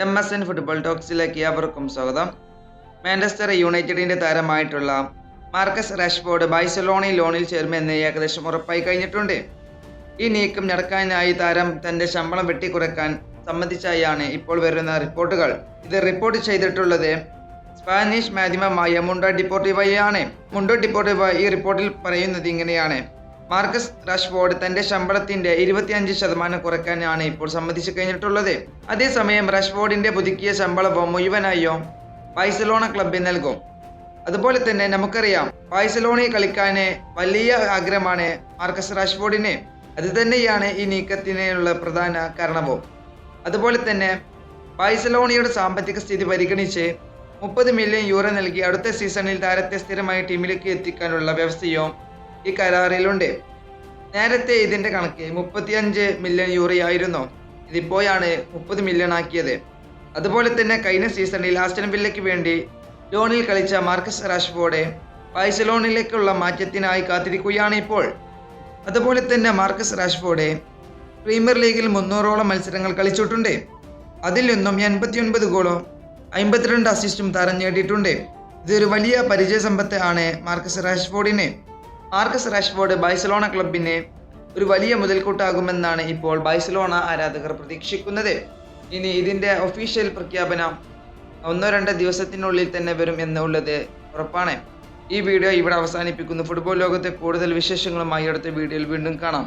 M S N football ടോക്സിലേക്ക് ഏവർക്കും സ്വാഗതം. മാഞ്ചസ്റ്റർ യുണൈറ്റഡിന്റെ താരമായിട്ടുള്ള മാർക്കസ് റാഷ്ഫോർഡ് ബൈസലോണി ലോണിൽ ചേർമെന്ന് ഏകദേശം ഉറപ്പായി കഴിഞ്ഞിട്ടുണ്ട്. ഈ നീക്കം നടക്കാനായി താരം തന്റെ ശമ്പളം വെട്ടിക്കുറക്കാൻ സംബന്ധിച്ചായാണ് ഇപ്പോൾ വരുന്ന റിപ്പോർട്ടുകൾ. ഇത് റിപ്പോർട്ട് ചെയ്തിട്ടുള്ളത് സ്പാനിഷ് മാധ്യമമായ മുണ്ടോ ഡിപ്പോർട്ടിവയാണ് മുണ്ടോ ഡിപ്പോർട്ടിവ ഈ റിപ്പോർട്ടിൽ പറയുന്നത് ഇങ്ങനെയാണ്. മാർക്കസ് റാഷ്ഫോർഡ് തന്റെ ശമ്പളത്തിന്റെ ഇരുപത്തിയഞ്ച് ശതമാനം കുറയ്ക്കാനാണ് ഇപ്പോൾ സമ്മതിച്ചു കഴിഞ്ഞിട്ടുള്ളത്. അതേസമയം റാഷ്ഫോർഡിന്റെ പുതുക്കിയ ശമ്പളവും മുഴുവനായോ ബാഴ്സലോണ ക്ലബിൽ നൽകും. അതുപോലെ തന്നെ നമുക്കറിയാം ബാഴ്സലോണയിൽ കളിക്കാന് വലിയ ആഗ്രഹമാണ് മാർക്കസ് റാഷ്ഫോർഡിന്. അത് തന്നെയാണ് ഈ നീക്കത്തിനുള്ള പ്രധാന കാരണവും. അതുപോലെ തന്നെ ബാഴ്സലോണയുടെ സാമ്പത്തിക സ്ഥിതി പരിഗണിച്ച് മുപ്പത് മില്യൺ യൂറോ നൽകി അടുത്ത സീസണിൽ താരത്തെ സ്ഥിരമായി ടീമിലേക്ക് എത്തിക്കാനുള്ള വ്യവസ്ഥയും ഈ കരാറിലുണ്ട്. നേരത്തെ ഇതിന്റെ കണക്ക് മുപ്പത്തിയഞ്ച് മില്യൺ യൂറോ ആയിരുന്നു. ഇതിപ്പോഴാണ് മുപ്പത് മില്യൺ ആക്കിയത്. അതുപോലെ തന്നെ കഴിഞ്ഞ സീസണിൽ ആസ്റ്റൻ വില്ലയ്ക്ക് വേണ്ടി ലോണിൽ കളിച്ച മാർക്കസ് റാഷ്ഫോർഡ് ബാഴ്സലോണിലേക്കുള്ള മാറ്റത്തിനായി കാത്തിരിക്കുകയാണ് ഇപ്പോൾ. അതുപോലെ തന്നെ മാർക്കസ് റാഷ്ഫോർഡ് പ്രീമിയർ ലീഗിൽ മുന്നൂറോളം മത്സരങ്ങൾ കളിച്ചിട്ടുണ്ട്. അതിൽ നിന്നും എൺപത്തിയൊൻപത് ഗോളും അമ്പത്തിരണ്ട് അസിസ്റ്റും താരം നേടിയിട്ടുണ്ട്. ഇതൊരു വലിയ പരിചയസമ്പത്ത് ആണ് മാർക്കസ് റാഷ്ഫോർഡിന്. മാർക്കസ് റാഷ്ഫോർഡ് ബൈസലോണ ക്ലബിന് ഒരു വലിയ മുതൽക്കൂട്ടാകുമെന്നാണ് ഇപ്പോൾ ബൈസലോണ ആരാധകർ പ്രതീക്ഷിക്കുന്നത്. ഇനി ഇതിന്റെ ഒഫീഷ്യൽ പ്രഖ്യാപനം ഒന്നോ രണ്ടോ ദിവസത്തിനുള്ളിൽ തന്നെ വരും എന്നുള്ളത് ഉറപ്പാണ്. ഈ വീഡിയോ ഇവിടെ അവസാനിപ്പിക്കുന്നു. ഫുട്ബോൾ ലോകത്തെ കൂടുതൽ വിശേഷങ്ങളുമായി അടുത്ത വീഡിയോയിൽ വീണ്ടും കാണാം.